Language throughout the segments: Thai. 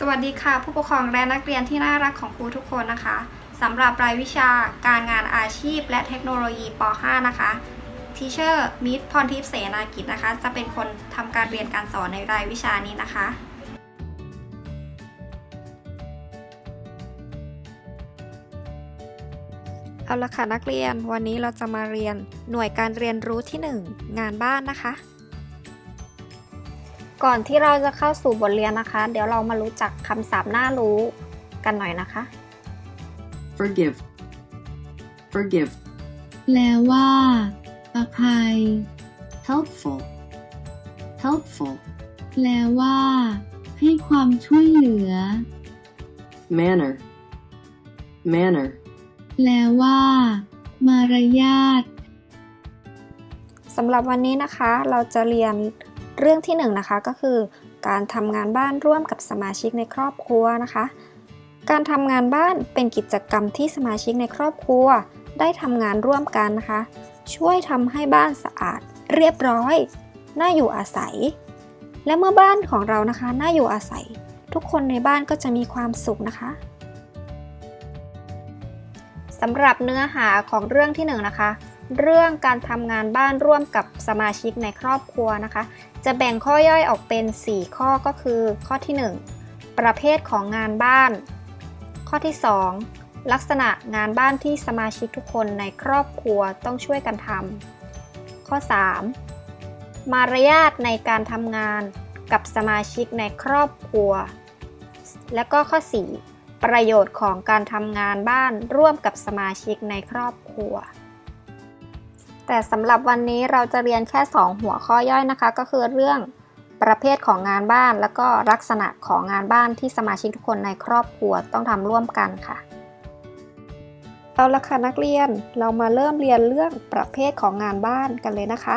สวัสดีค่ะ ผู้ปกครองและนักเรียนที่น่ารักของครูทุกคนนะคะสำหรับรายวิชาการงานอาชีพ และเทคโนโลยีป .5 นะคะทีเชอร์มิตรพรทิพย์เสนากิจนะคะ จะเป็นคนทำการเรียนการสอนในรายวิชานี้นะคะ เอาละค่ะนักเรียนวันนี้เราจะมาเรียนหน่วยการเรียนรู้ที่ 1 งานบ้านนะคะ ก่อนที่เราจะเข้าสู่บทเรียนนะคะ เดี๋ยวเรามารู้จักคำศัพท์น่ารู้กันหน่อยนะคะ forgive, forgive, แปลว่าอภัย helpful, helpful, แปลว่า ให้ความช่วยเหลือ manner, manner, แปลว่า มารยาทสำหรับวันนี้นะคะ เราจะเรียน เรื่องที่1นงนะคะก็คือ การทำงานบ้านร่วมกับสมาชิกในครอบครัวนะคะ การทำงานบ้านเป็นกิจกรรมที่สมาชิกในครอบครัว ได้ทำงานร่วมกันนะคะ ช่วยทำให้บ้านสะอาด เรียบร้อย น่าอยู่อาศัย และเมื่อบ้านของเรานะคะ น่าอยู่อาศัย ทุกคนในบ้านก็จะมีความสุขนะคะสำหรับเนื้อหาของเรื่องที่หนึ่งนะคะ เรื่องการทำงานบ้านร่วมกับสมาชิกในครอบครัวนะคะ จะแบ่งข้อย่อยออกเป็น 4 ข้อก็คือ ข้อที่ 1 ประเภทของงานบ้าน ข้อที่ 2 ลักษณะงานบ้านที่สมาชิกทุกคนในครอบครัวต้องช่วยกันทำข้อ 3 มารยาทในการทำงานกับสมาชิกในครอบครัว และก็ข้อ 4 ประโยชน์ของการทำงานบ้านร่วมกับสมาชิกในครอบครัว แต่สำหรับวันนี้เราจะเรียนแค่ 2 หัวข้อย่อยนะคะ ก็คือเรื่องประเภทของงานบ้าน แล้วก็ลักษณะของงานบ้านที่สมาชิกทุกคนในครอบครัวต้องทำร่วมกันค่ะ เอาละค่ะนักเรียนเรามาเริ่มเรียนเรื่องประเภทของงานบ้านกันเลยนะคะ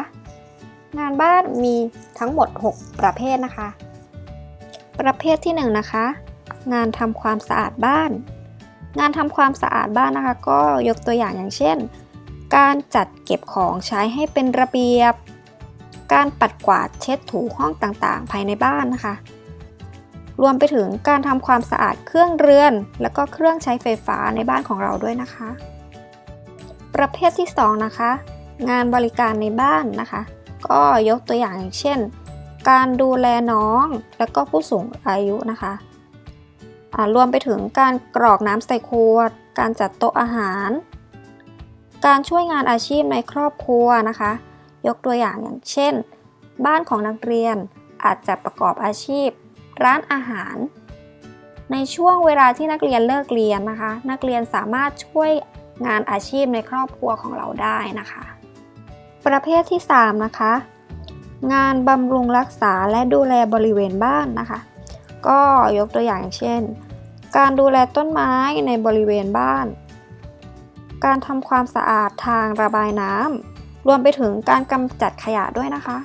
งานบ้านมีทั้งหมด 6 ประเภทนะคะ ประเภทที่ 1นงนะคะ งานทำความสะอาดบ้าน งานทำความสะอาดบ้านนะคะ ก็ยกตัวอย่างอย่างเช่น การจัดเก็บของใช้ให้เป็นระเบียบ การปัดกวาดเช็ดถูห้องต่างๆ ภายในบ้านนะคะ รวมไปถึงการทำความสะอาดเครื่องเรือน และก็เครื่องใช้ไฟฟ้าในบ้านของเราด้วยนะคะ ประเภทที่ 2 นะคะ งานบริการในบ้านนะคะ ก็ยกตัวอย่างอย่างเช่น การดูแลน้องและก็ผู้สูงอายุนะคะรวมไปถึงการกรอกน้ำใส่ขวด การจัดโต๊ะอาหาร การช่วยงานอาชีพในครอบครัวนะคะ ยกตัวอย่างอย่างเช่น บ้านของนักเรียนอาจจะประกอบอาชีพ ร้านอาหาร ในช่วงเวลาที่นักเรียนเลิกเรียนนะคะ นักเรียนสามารถช่วยงานอาชีพในครอบครัวของเราได้นะคะ ประเภทที่ 3 นะคะ งานบำรุงรักษาและดูแลบริเวณบ้านนะคะ ก็ยกตัวอย่างอย่างเช่น การดูแลต้นไม้ในบริเวณบ้าน การทำความสะอาดทางระบายน้ำรวมไปถึงการกำจัดขยะด้วยนะคะ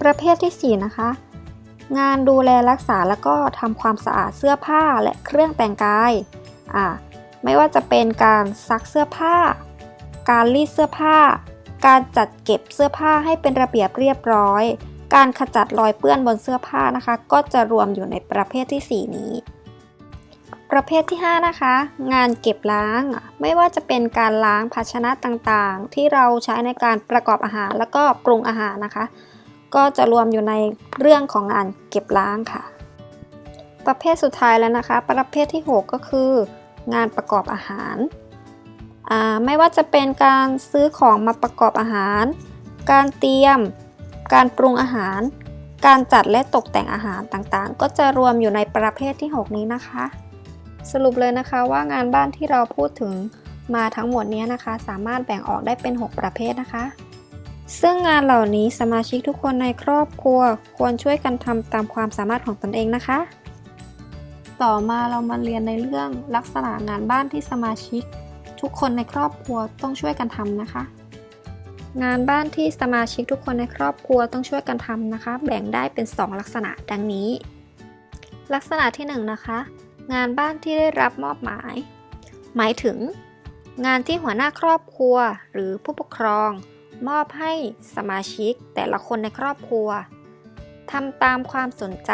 ประเภทที่ 4 นะคะ งานดูแลรักษาแล้วก็ทำความสะอาดเสื้อผ้าและเครื่องแต่งกายอ่าไม่ว่าจะเป็นการซักเสื้อผ้า การรีดเสื้อผ้า การจัดเก็บเสื้อผ้าให้เป็นระเบียบเรียบร้อย การขจัดรอยเปื้อนบนเสื้อผ้านะคะ ก็จะรวมอยู่ในประเภทที่ 4 นี้ ประเภทที่ 5 นะคะ งานเก็บล้าง ไม่ว่าจะเป็นการล้างภาชนะต่างๆ ที่เราใช้ในการประกอบอาหารแล้วก็ปรุงอาหารนะคะ ก็จะรวมอยู่ในเรื่องของงานเก็บล้างค่ะ ประเภทสุดท้ายแล้วนะคะ ประเภทที่ 6 ก็คือ งานประกอบอาหาร ไม่ว่าจะเป็นการซื้อของมาประกอบอาหาร การเตรียม การปรุงอาหาร การจัดและตกแต่งอาหารต่างๆ ก็จะรวมอยู่ในประเภทที่ 6 นี้นะคะ สรุปเลยนะคะว่างานบ้านที่เราพูดถึงมาทั้งหมดนี้นะคะ สามารถแบ่งออกได้เป็น 6 ประเภทนะคะ ซึ่งงานเหล่านี้สมาชิกทุกคนในครอบครัว ควรช่วยกันทำตามความสามารถของตนเองนะคะ ต่อมาเรามาเรียนในเรื่องลักษณะงานบ้านที่สมาชิก ทุกคนในครอบครัวต้องช่วยกันทำนะคะงานบ้านที่สมาชิกทุกคนในครอบครัวต้องช่วยกันทำนะคะ แบ่งได้เป็น 2 ลักษณะดังนี้ ลักษณะที่ 1 นะคะ งานบ้านที่ได้รับมอบหมาย หมายถึง งานที่หัวหน้าครอบครัวหรือผู้ปกครอง มอบให้สมาชิกแต่ละคนในครอบครัวทำตามความสนใจ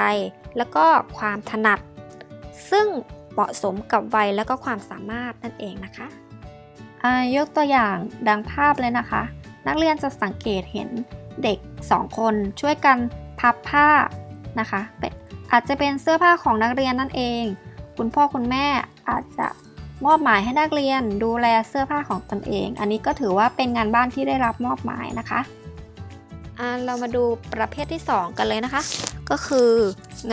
แล้วก็ความถนัด ซึ่งเหมาะสมกับวัยและก็ความสามารถนั่นเองนะคะยกตัวอย่างดังภาพเลยนะคะ นักเรียนจะสังเกตเห็นเด็ก 2 คนช่วยกันพับผ้านะคะเป็นอาจจะเป็นเสื้อผ้าของนักเรียนนั่นเอง คุณพ่อคุณแม่อาจจะมอบหมายให้นักเรียนดูแลเสื้อผ้าของตนเอง อันนี้ก็ถือว่าเป็นงานบ้านที่ได้รับมอบหมายนะคะเรามาดูประเภทที่ 2 กันเลยนะคะ ก็คือ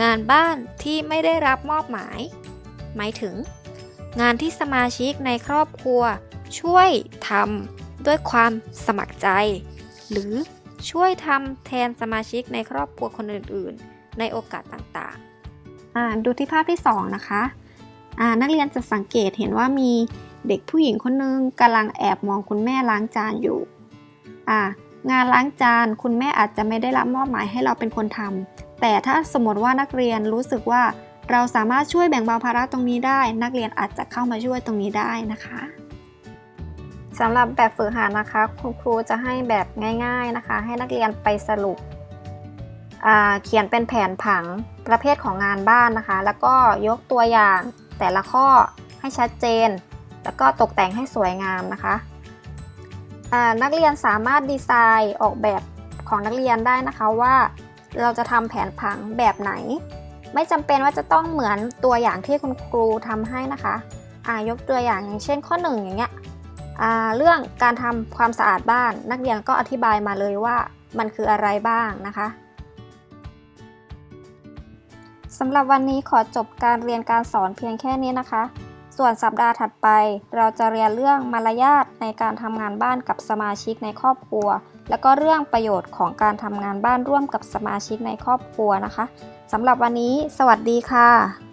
งานบ้านที่ไม่ได้รับมอบหมาย หมายถึง งานที่สมาชิกในครอบครัว ช่วยทำด้วยความสมัครใจ หรือช่วยทำแทนสมาชิกในครอบครัวคนอื่น ๆ ในโอกาสต่างๆ ดูที่ภาพที่ 2 นะคะนักเรียนจะสังเกตเห็นว่ามีเด็กผู้หญิงคนนึงกำลังแอบมองคุณแม่ล้างจานอยู่องานล้างจานคุณแม่อาจจะไม่ได้รับมอบหมายให้เราเป็นคนทำแต่ถ้าสมมติว่านักเรียนรู้สึกว่าเราสามารถช่วยแบ่งเบาภาระตรงนี้ได้ นักเรียนอาจจะเข้ามาช่วยตรงนี้ได้นะคะสำหรับแบบฝึกหัดนะคะ คุณครูจะให้แบบง่าย ๆนะคะ ให้นักเรียนไปสรุป เขียนเป็นแผนผังประเภทของงานบ้านนะคะ แล้วก็ยกตัวอย่างแต่ละข้อให้ชัดเจน แล้วก็ตกแต่งให้สวยงามนะคะ นักเรียนสามารถดีไซน์ออกแบบของนักเรียนได้นะคะว่าเราจะทำแผนผังแบบไหน ไม่จำเป็นว่าจะต้องเหมือนตัวอย่างที่คุณครูทำให้นะคะอายกตัวอย่างอย่างเช่นข้อ1อย่างเงี้ยเรื่องการทำความสะอาดบ้านนักเรียนก็อธิบายมาเลยว่ามันคืออะไรบ้างนะคะ สำหรับวันนี้ขอจบการเรียนการสอนเพียงแค่นี้นะคะ ส่วนสัปดาห์ถัดไป เราจะเรียนเรื่องมารยาทในการทำงานบ้านกับสมาชิกในครอบครัว แล้วก็เรื่องประโยชน์ของการทำงานบ้านร่วมกับสมาชิกในครอบครัวนะคะสำหรับวันนี้ สวัสดีค่ะ